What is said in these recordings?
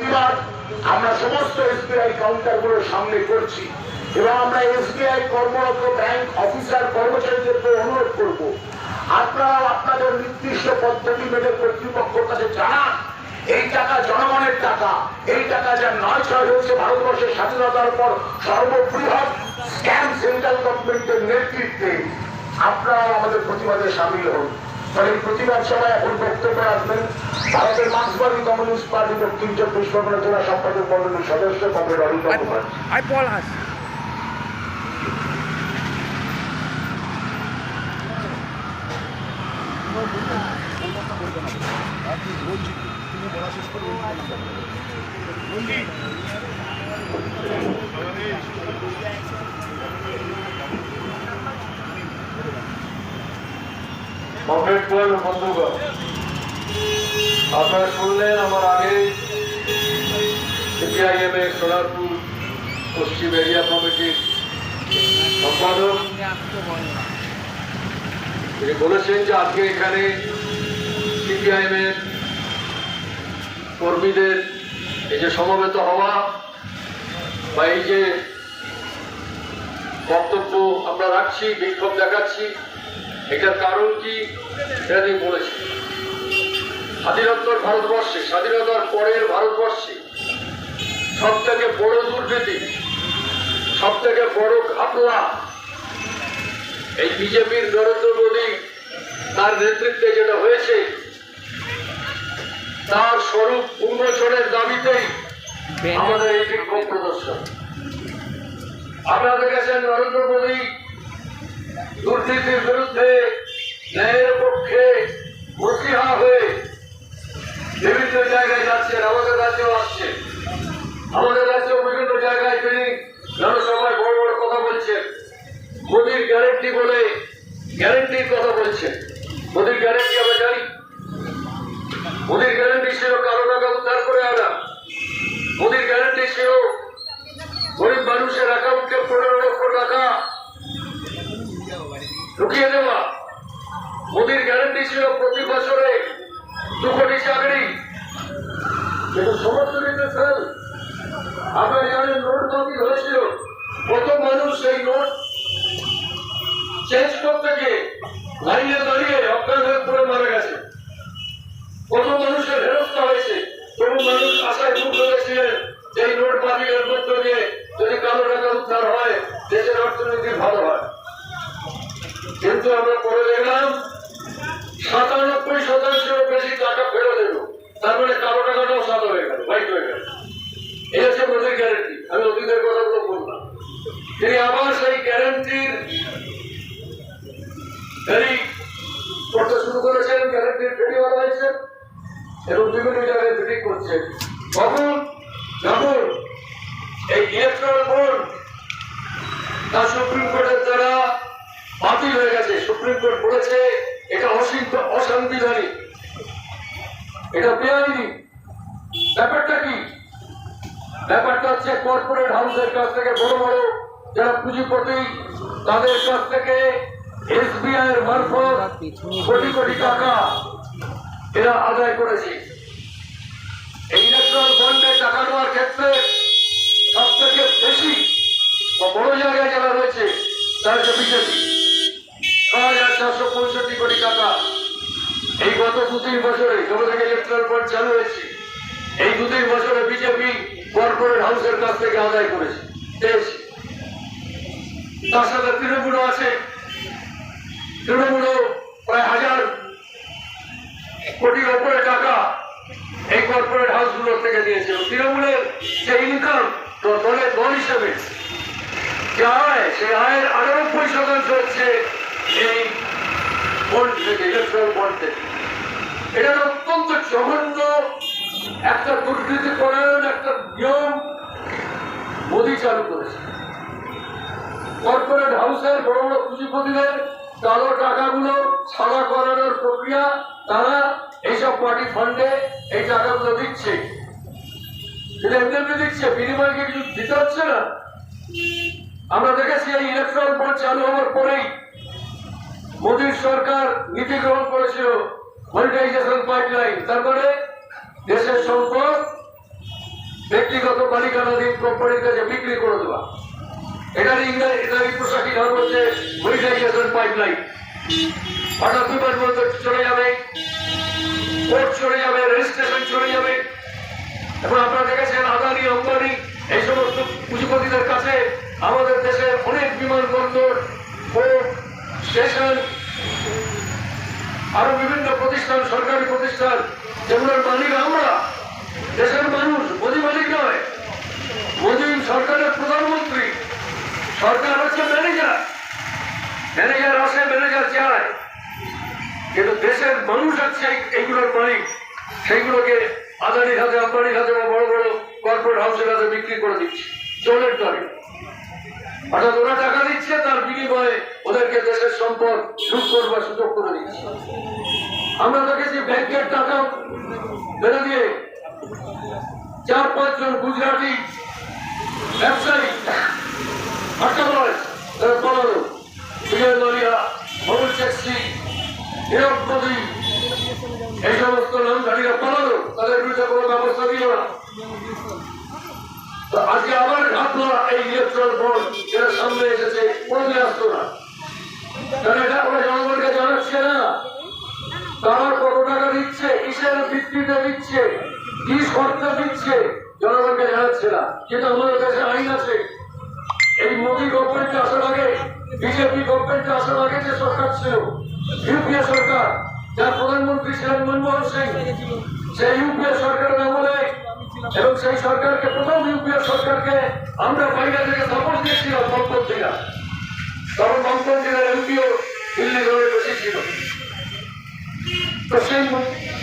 প্রতিবাদ আমরা সমস্ত এসবিআই কাউন্টারগুলোর সামনে করছি এবং আমরা এসবিআই কর্মরত ব্যাংক অফিসার কর্মচারীদেরকে অনুরোধ করব। আপনারাও আপনাদের নির্দিষ্ট পদ্ধতি মেনে কর্তৃপক্ষের কাছে জানান, এই টাকা জনগণের টাকা, এই টাকা যা নয় ছয় হয়েছে ভারতবর্ষের স্বাধীনতার পর সর্ববৃহৎ স্ক্যাম সেন্ট্রাল গভর্নমেন্টের নেতৃত্বে, আপনারাও আমাদের প্রতিবাদে সামিল হন। এই প্রতিবাদ সভায় এখন বক্তব্য রাখবেন। ভারতের মার্ক্সবাদী কমিউনিস্ট পার্টি দক্ষিণ চব্বিশ পরগনা জেলা সম্পাদক মন্ডলীর সদস্য কমরেড কুমার। আই পলাশ ও বন্ধুগণ, আপনারা শুনলেন আমার আগে সিপিআইএম এর সোনারপুর পশ্চিম এরিয়া কমিটির সম্পাদক। তিনি বলেছেন যে আজকে এখানে সিপিআইএম এর কর্মীদের এই যে সমবেত হওয়া বা এই যে বক্তব্য আমরা রাখছি, বিক্ষোভ দেখাচ্ছি এটার কারণ কি? সেটা তিনি বলেছেন স্বাধীনোত্তর ভারতবর্ষে, স্বাধীনতার পরের ভারতবর্ষে সব থেকে বড় দুর্নীতি সব থেকে বড় ঘাপলা এই বিজেপির নরেন্দ্র মোদী তার নেতৃত্বে যেটা হয়েছে, তার স্বরূপ উন্মোচনের দাবিতেই আমাদের এই বিক্ষোভ প্রদর্শন। আপনারা দেখেছেন নরেন্দ্র মোদী দুর্নীতির বিরুদ্ধে ন্যায়ের পক্ষে মসিহা হয়ে বিভিন্ন জায়গায় যাচ্ছেন আমাদের রাজ্যেও আসছেন আমাদের রাজ্যেও বিভিন্ন জায়গায় তিনি জনসভায় বড় বড় কথা বলছেন। মোদির গ্যারেন্টি বলে গ্যারেন্টির কথা বলছেন। মোদির গ্যারেন্টি আমরা জানি। মোদির গ্যারেন্টি ছিল কারও টাকা উদ্ধার করে আনা। মোদির গ্যারেন্টি ছিল গরিব মানুষের অ্যাকাউন্টে পনেরো লক্ষ টাকা ঢুকিয়ে দেওয়া। মোদির গ্যারান্টি ছিল প্রতি বছরে দু কোটি চাকরি। কিন্তু সমস্ত দিতে ফেল আপনারা জানেন নোট বাতিল হয়েছিল। কত মানুষ সেই নোট চেঞ্জ করতে গিয়ে লাইনে দাঁড়িয়ে অজ্ঞান হয়ে পড়ে মারা গেছে। কত মানুষের হেরস্তা হয়েছে। কোন মানুষ আশায় দুঃখ হয়েছিলেন যে নোট বাতিলের মধ্য দিয়ে যদি কালো টাকা উদ্ধার হয়, দেশের অর্থনীতি ভালো হয়। কিন্তু আমরা পরে দেখলাম, সাতানব্বই শতাংশের বেশি টাকা ফেরত এলো। তার মানে কালো টাকাটাও সাদা হয়ে গেল হোয়াইট হয়ে গেল। এই হচ্ছে মোদীর গ্যারেন্টি আমি অতীতের কথাগুলো বললাম। তিনি আবার সেই গ্যারেন্টির ফেরি করতে শুরু করেছেন গ্যারেন্টির ফেরি বলা হয়েছে এবং বিভিন্ন জায়গায় ফিটিং করছে কখন? যখন এই ইলেকট্রাল বোর্ড তা সুপ্রিম হাউসের কাছ থেকে বড় বড় যারা পুঁজিপতি, তাদের কাছ থেকে এসবিআই এর মারফত কোটি কোটি টাকা এরা আদায় করেছে। এই ইলেকট্রাল বন্ডে টাকা নেওয়ার ক্ষেত্রে সব থেকে বেশি বড় জায়গায় যারা রয়েছে, তারা হচ্ছে বিজেপি। ছ হাজার চারশো পঁয়ষট্টি কোটি টাকা। এই গত দু তিন বছরে যখন থেকে ইলেকট্রাল বন্ড চালু হয়েছে। এই দু তিন বছরে বিজেপি কর্পোরেট হাউসের কাছ থেকে আদায় করেছে। পেয়েছে তার সাথে তৃণমূলও আছে। তৃণমূলও প্রায় হাজার কোটির ওপরে টাকা এই কর্পোরেট হাউসগুলোর থেকে নিয়েছে। তৃণমূলের যে ইনকাম দলের দল হিসেবে যে আয়, সেই আয়ের আটানব্বই শতাংশ হচ্ছে এই বন্ড থেকে ইলেকট্রাল বন্ড থেকে। এটা অত্যন্ত জঘন্য একটা দুর্নীতি পরায়ণ একটা নিয়ম মোদী চালু করেছে। কর্পোরেট হাউসের বড় বড় পুঁজিপতিদের কালো টাকাগুলো ছাড়া করানোর প্রক্রিয়া, তারা এইসব পার্টি ফান্ডে এই টাকাগুলো দিচ্ছে। দিচ্ছে, বিনিময়ে কি কিছু দিতে হচ্ছে না? আমরা দেখেছি এই ইলেকট্রাল বন্ড চালু হওয়ার পরেই মোদীর সরকার নীতি গ্রহণ করেছিল মনিটাইজেশন পাইপলাইন তারপরে দেশের সম্পদ ব্যক্তিগত মালিকানাধীন কোম্পানির কাছে বিক্রি করে দেওয়া। এটার ইংরেজি প্রশাসিক নাম হচ্ছে মনিটাইজেশন পাইপলাইন হঠাৎ বিমানবন্দর চলে যাবে, কোর্ট চলে যাবে রেজিস্ট্রেশন চলে যাবে। এবং আপনারা দেখেছেন আদানি, আম্বানি, এই সমস্ত পুঁজিপতিদের কাছে আমাদের দেশের অনেক বিমানবন্দর, কোর্ট, স্টেশন, আরও বিভিন্ন প্রতিষ্ঠান, সরকারি প্রতিষ্ঠান যেগুলোর মালিক আমরা দেশের মানুষ মোদী মালিক নয় মোদী সরকারের প্রধানমন্ত্রী সরকার হচ্ছে ম্যানেজার ম্যানেজার আসে ম্যানেজার যায় কিন্তু দেশের মানুষ আছে এই- এইগুলোর মালিক, সেইগুলোকে আদানির হাতে আম্বানির হাতে বা বড় বড় কর্পোরেট হাউসের হাতে বিক্রি করে দিচ্ছে। জলের দরে অর্থাৎ ওরা টাকা দিচ্ছে, তার বিনিময়ে ওদেরকে দেশের সম্পদ লুট করবার সুযোগ করে দিচ্ছে। আমরা দেখেছি ব্যাংকের টাকা বেড়ে দিয়ে চার পাঁচজন গুজরাটি ব্যবসায়ী তারা পনেরো। কোনো ব্যবস্থা দিল না। তো ওরা জনগণকে জানাচ্ছে না? তারা কত দিচ্ছে, কিসের ভিত্তিতে দিচ্ছে, কি শর্তে দিচ্ছে, জনগণকে জানাচ্ছে না। কিন্তু আমাদের দেশে আইন আছে। এই মোদী গভর্নমেন্ট আসার আগে বিজেপি গভর্নমেন্ট আসার আগে যে সরকার ছিল ইউপিএ সরকার, যার প্রধানমন্ত্রী ছিলেন মনমোহন সিং, সেই ইউপিএ সরকারের আমলে এবং সেই সরকারকে, প্রথম ইউপিএ সরকারকে আমরা বাইরে থেকে সাপোর্ট দিয়েছিলাম বামপন্থীরা। তখন বামপন্থীরা এমপিও দিল্লি রোডে বেশি ছিল তো সেই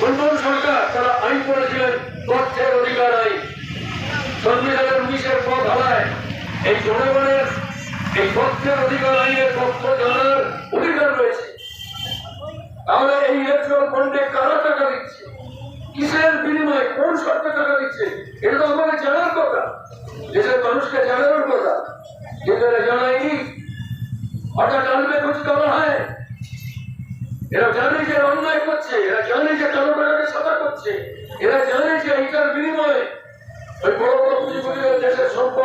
মনমোহন সরকার তারা আইন করেছিলেন তথ্যের অধিকার আইন সংবিধানের উনিশের পদ হারায় এই জনগণের, এই তথ্যের অধিকার আইনের তথ্য জানার অধিকার রয়েছে। তাহলে এই ইলেকট্রাল বন্ডে কারা টাকা দিচ্ছে? কিসের বিনিময়ে কোন শর্তে টাকা দিচ্ছে? এটা তো আমাদের জানার কথা। দেশের মানুষকে জানানোর কথা। এরা জানায়নি। হঠাৎ আনবে খোঁজ করা হয়। এরা জানে যে অন্যায় করছে, এরা জানে যে কালো টাকাকে সাদা করছে, এরা জানে যে এইটার বিনিময়ে ওই বড় বড় পুঁজিপতিরা দেশের সম্পদ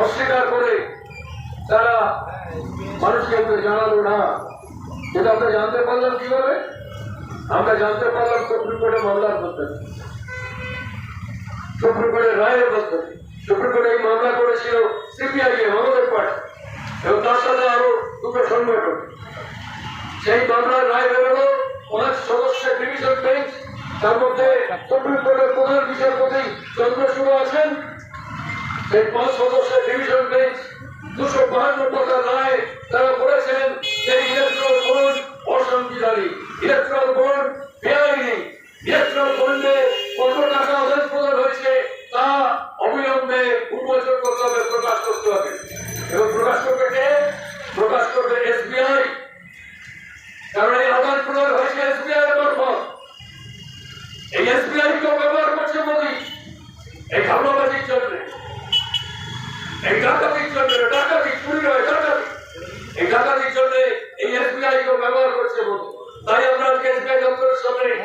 অস্বীকার করে তারা মানুষকে জানালো না এটা আমরা জানতে পারলাম কীভাবে আমরা জানতে পারলাম সুপ্রিম কোর্টে মামলার পদ্ধতি সুপ্রিম কোর্টের রায়ের পদ্ধতি সুপ্রিম কোর্টে এই মামলা করেছিল সিপিআই আমাদের পার্টি এবং তার সাথে আরও দুটো সংগঠন সেই মামলার রায় বেরোলো পাঁচ সদস্যের ডিভিশন প্রকাশ করতে হবে। এবং প্রকাশ করবে কে? প্রকাশ করবে এসবিআই কারণ এই আদান প্রদান হয়েছে এসবিআই এর মারফত এই এসবিআই কেও ব্যবহার করছে মোদী এই ঘাবলাবাজির জন্য এই ডাকাতির জন্য ডাকাতি চুরি নয় ডাকাতি এই ডাকাতির জন্য এই এসবিআই কেও ব্যবহার করছে মোদী তাই আমরা আজকে এসবিআই দপ্তরের সামনে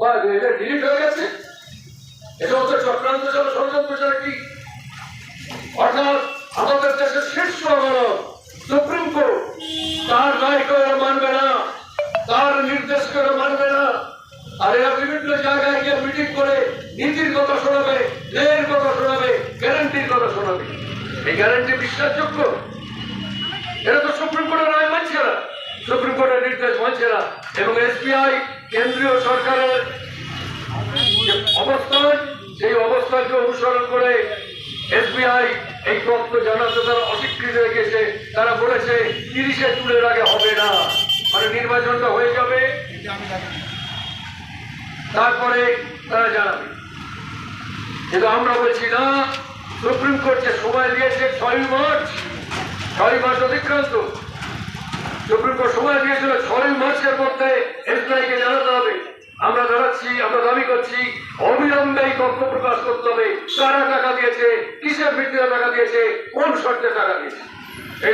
বা এদের ডিলিট হয়ে গেছে? এটা হচ্ছে চক্রান্ত ছিল ষড়যন্ত্র অর্থাৎ আমাদের দেশের সুপ্রিম কোর্ট, তার রায়কে এরা মানবে না? তার নির্দেশকে এরা মানবে না? আর এরা বিভিন্ন জায়গায় গিয়ে মিটিং করে নীতির কথা শোনাবে, ন্যায়ের কথা শোনাবে গ্যারান্টির কথা শোনাবে। এই গ্যারান্টি বিশ্বাসযোগ্য? এটা তো সুপ্রিম কোর্টের রায় মানছে না। সুপ্রিম কোর্টের নির্দেশ মানছে না। এবং এসবিআই কেন্দ্রীয় সরকারের অবস্থান, সেই অবস্থানকে অনুসরণ করে এসবিআই এই তথ্য জানাতে তারা অস্বীকৃতি রেখেছে তারা বলেছে, তিরিশে জুনের আগে হবে না। মানে নির্বাচনটা হয়ে যাবে। তারপরে তারা জানাবে। কিন্তু আমরা বলছি না, সুপ্রিম কোর্ট যে সময় দিয়েছে ছয় মার্চ। ছয় মাস অতিক্রান্ত। সুপ্রিম কোর্ট সময় দিয়েছিল ছয় মাসের মধ্যে এসবিআইকে জানাতে হবে। আমরা জানাচ্ছি, আমরা দাবি করছি, অবিলম্বে এই তথ্য প্রকাশ করতে হবে। কারা টাকা দিয়েছে, কিসের ভিত্তিতে টাকা দিয়েছে, কোন শর্তে টাকা দিয়েছে?